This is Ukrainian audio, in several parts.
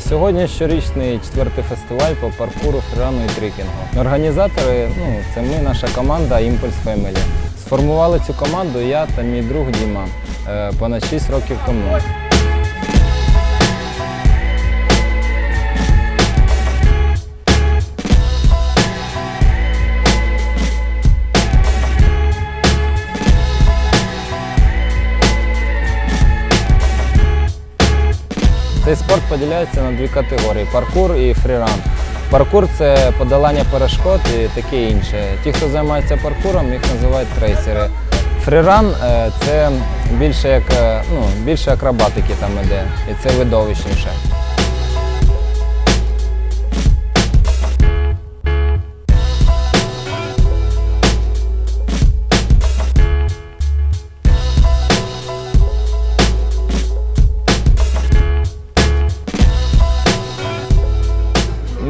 Сьогодні щорічний четвертий фестиваль по паркуру, фрірану і трекінгу. Організатори ну, це ми, наша команда Impulse Family. Сформували цю команду я та мій друг Діма е, понад 6 років тому. Цей спорт поділяється на дві категорії паркур і фріран. Паркур це подолання перешкод і таке інше. Ті, хто займається паркуром, їх називають трейсери. Фріран е, це більше як е, ну, більше акробатики там іде, і це видовищніше.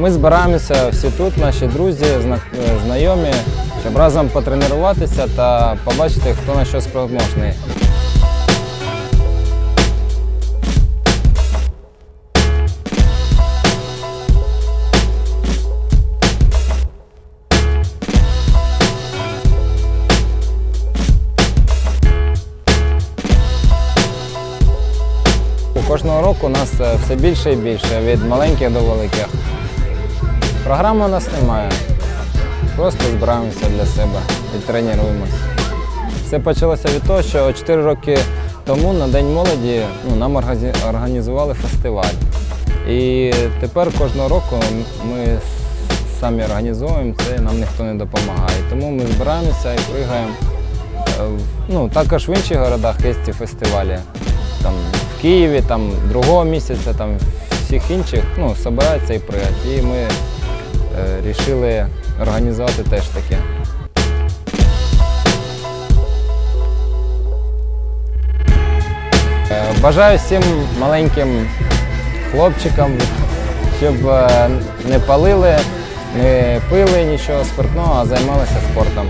Ми збираємося всі тут, наші друзі, е, знайомі, щоб разом потренуватися та побачити, хто на що спроможний. Кожного року у нас е, все більше і більше, від маленьких до великих. Програми у нас немає. Просто збираємося для себе і тренуємося. Все почалося від того, що 4 роки тому на День молоді ну, нам організували фестиваль. І тепер кожного року ми самі організовуємо це, нам ніхто не допомагає. Тому ми збираємося і пригаємо. Е, Ну, також в інших городах є ці фестивалі. Там, в Києві, там, другого місяця, там, всіх інших ну, збираються і пригають. І ми вирішили організувати теж таке. Е, Бажаю всім маленьким хлопчикам, щоб е, не палили, не пили нічого спиртного, а займалися спортом.